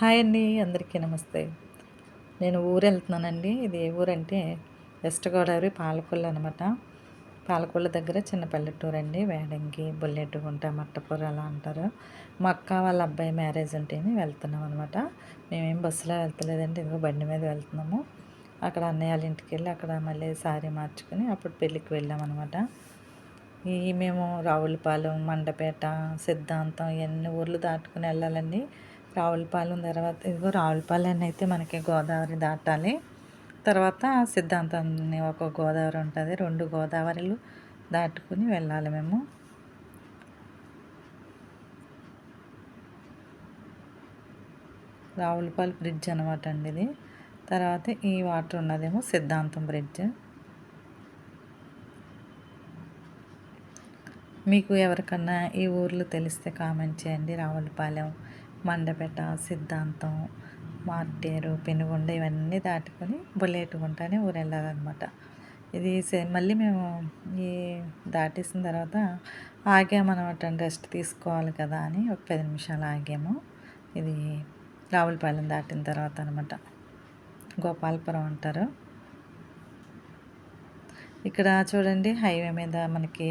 Hi అండి అందరికీ నమస్తే. నేను ఊరు వెళ్తున్నానండి ఇది ఏ ఊరంటే వెస్ట్ గోదావరి పాలకొల్లు అనమాట పాలకొల్లు దగ్గర చిన్న పల్లెటూరు అండి వేడంగి బుల్లెట్టుగుంట మట్టపూర అలా అంటారు. మా అక్క వాళ్ళ అబ్బాయి మ్యారేజ్ ఉంటేనే వెళ్తున్నాం అనమాట మేమేం బస్సులో వెళ్తలేదండి ఇదిగో బండి మీద వెళ్తున్నాము. అక్కడ అన్నయ్య వాళ్ళ ఇంటికి వెళ్ళి అక్కడ మళ్ళీ సారీ మార్చుకుని అప్పుడు పెళ్ళికి వెళ్ళామన్నమాట ఈ మేము రావులపాలెం మండపేట సిద్ధాంతం ఇవన్నీ ఊర్లు దాటుకుని వెళ్ళాలండి. రావులపాలెం తర్వాత ఇదిగో రావులపాలెం అయితే మనకి గోదావరి దాటాలి. తర్వాత సిద్ధాంతం ఒక గోదావరి ఉంటుంది. రెండు గోదావరిలు దాటుకుని వెళ్ళాలి మేము. రావులపాలెం బ్రిడ్జ్ అనమాట అండి ఇది. తర్వాత ఈ వాటర్ ఉన్నదేమో సిద్ధాంతం బ్రిడ్జ్. మీకు ఎవరికన్నా ఈ ఊర్లు తెలిస్తే కామెంట్ చేయండి. రావులపాలెం మండపేట సిద్ధాంతం మార్టేరు పెనుగొండ ఇవన్నీ దాటుకొని బుల్లెట్టుకుంటానే ఊరు వెళ్ళాలన్నమాట ఇది మళ్ళీ మేము ఈ దాటేసిన తర్వాత ఆగామన్నమాట రెస్ట్ తీసుకోవాలి కదా అని ఒక పది నిమిషాలు ఆగాము. ఇది రావులపాలెం దాటిన తర్వాత అనమాట గోపాలపురం అంటారు. ఇక్కడ చూడండి హైవే మీద మనకి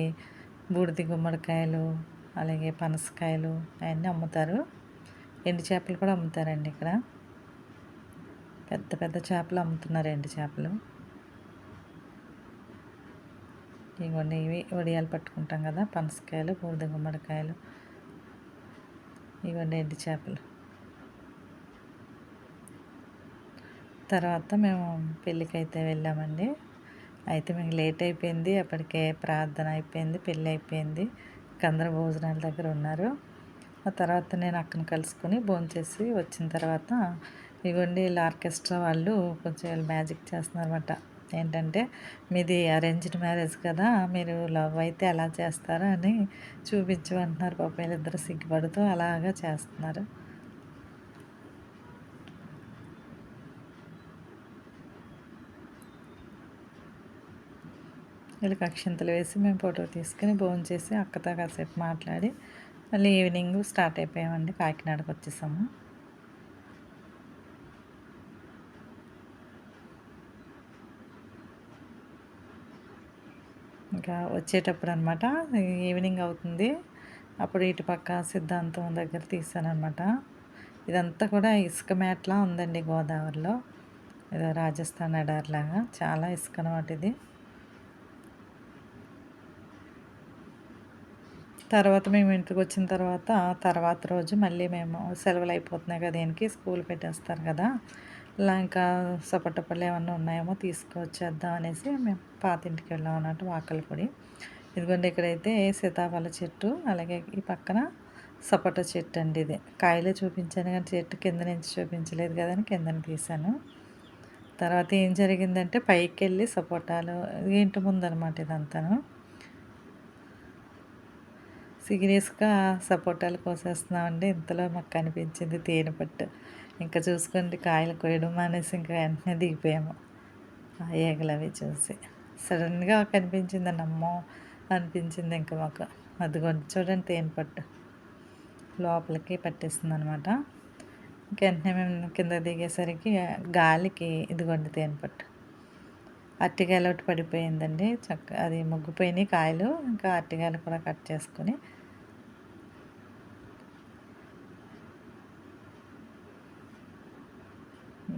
బూడిది గుమ్మడికాయలు అలాగే పనసకాయలు అవన్నీ అమ్ముతారు. ఎండు చేపలు కూడా అమ్ముతారండి ఇక్కడ. పెద్ద పెద్ద చేపలు అమ్ముతున్నారు ఎండు చేపలు. ఇవన్నీ ఇవి వడియాలు పట్టుకుంటాం కదా పనసకాయలు బూడిద గుమ్మడికాయలు. ఇవన్నీ ఎండు చేపలు. తర్వాత మేము పెళ్ళికి అయితే వెళ్ళామండి. అయితే మేము లేట్ అయిపోయింది అప్పటికే ప్రార్థన అయిపోయింది పెళ్ళి అయిపోయింది. అందరూ భోజనాల దగ్గర ఉన్నారు. ఆ తర్వాత నేను అక్కను కలుసుకొని భోంచేసి వచ్చిన తర్వాత ఇవ్వండి వీళ్ళ ఆర్కెస్ట్రా వాళ్ళు కొంచెం మ్యాజిక్ చేస్తున్నారన్నమాట. ఏంటంటే మీది అరేంజ్డ్ మ్యారేజ్ కదా మీరు లవ్ అయితే ఎలా చేస్తారో అని చూపించమంటున్నారు పాప వీళ్ళిద్దరు సిగ్గుపడుతూ అలాగా చేస్తున్నారు. వీళ్ళకి అక్షింతలు వేసి మేము ఫోటో తీసుకుని భోజనం చేసి అక్కతో కాసేపు మాట్లాడి మళ్ళీ ఈవినింగ్ స్టార్ట్ అయిపోయామండి కాకినాడకు వచ్చేసాము. ఇంకా వచ్చేటప్పుడు అనమాట ఈవినింగ్ అవుతుంది. అప్పుడు ఇటుపక్క సిద్ధాంతం దగ్గర తీసానమాట ఇదంతా కూడా ఇసుక మేట్లా ఉందండి గోదావరిలో. ఏదో రాజస్థాన్ ఎడార్లాగా. చాలా ఇసుక అనమాట ఇది. తర్వాత మేము ఇంటికి వచ్చిన తర్వాత తర్వాత రోజు మళ్ళీ మేము సెలవులు అయిపోతున్నాయి కదా దీనికి స్కూల్ పెట్టేస్తారు కదా. ఇలా ఇంకా పళ్ళు ఏమన్నా ఉన్నాయేమో తీసుకొచ్చేద్దాం అనేసి మేము పాత ఇంటికి వెళ్ళాం అన్నట్టు వాకలపొడి ఇదిగోండి ఇక్కడైతే సీతాఫల చెట్టు అలాగే ఈ పక్కన సపోటా చెట్టు అండి ఇది. కాయలే చూపించాను కానీ చెట్టు కింద నుంచి చూపించలేదు కదా అని కిందని తీశాను. తర్వాత ఏం జరిగిందంటే పైకి వెళ్ళి సపోటాలు ఇంటి ముందనమాట ఇదంతాను. సీరియస్గా సపోటాలు కోసేస్తున్నామండి. ఇంతలో మాకు కనిపించింది తేనె పట్టు. ఇంకా చూసుకోండి కాయలు కోయడం అనేసి ఇంకా వెంటనే దిగిపోయాము. ఆ ఏగలు అవి చూసి. సడన్గా కనిపించింది అమ్మో అనిపించింది ఇంకా మాకు. అదిగోండి చూడండి తేనె పట్టు. లోపలికి పట్టేస్తుంది అనమాట ఇంక వెంటనే మేము కింద దిగేసరికి గాలికి ఇదిగోండి తేనె పట్టు. ఒకటి పడిపోయిందండి. చక్క అది ముగ్గిపోయినాయి కాయలు. ఇంకా అరటికాయలు కూడా కట్ చేసుకొని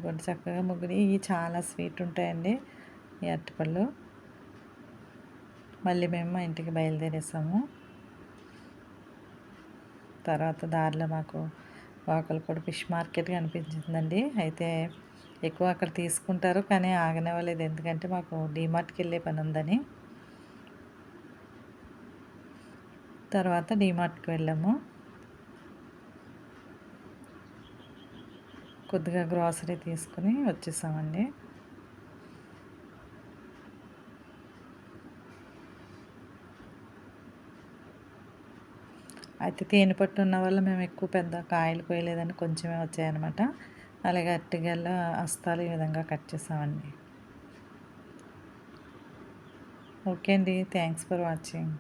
ఇంకోటి చక్కగా ముగ్గుని ఇవి చాలా స్వీట్ ఉంటాయండి. ఈ అరటిపళ్ళు. మళ్ళీ మేము మా ఇంటికి బయలుదేరేసాము. తర్వాత దారిలో మాకు కూడా ఫిష్ మార్కెట్ కనిపించిందండి అయితే ఎక్కువ అక్కడ తీసుకుంటారు కానీ ఆగనివ్వలేదు. ఎందుకంటే మాకు డీమార్ట్కి వెళ్ళే పని ఉందని. తర్వాత డీమార్ట్కి వెళ్ళాము. కొద్దిగా గ్రాసరీ తీసుకుని వచ్చేసామండి. అయితే తేనె పట్టు ఉన్న వల్ల మేము ఎక్కువ పెద్ద కాయలు కోయలేదని కొంచెమే వచ్చాయన్నమాట. అలాగే అట్టిగల్ల అస్తాలు ఈ విధంగా కట్ చేసామండి. ఓకే అండి. Thanks for watching.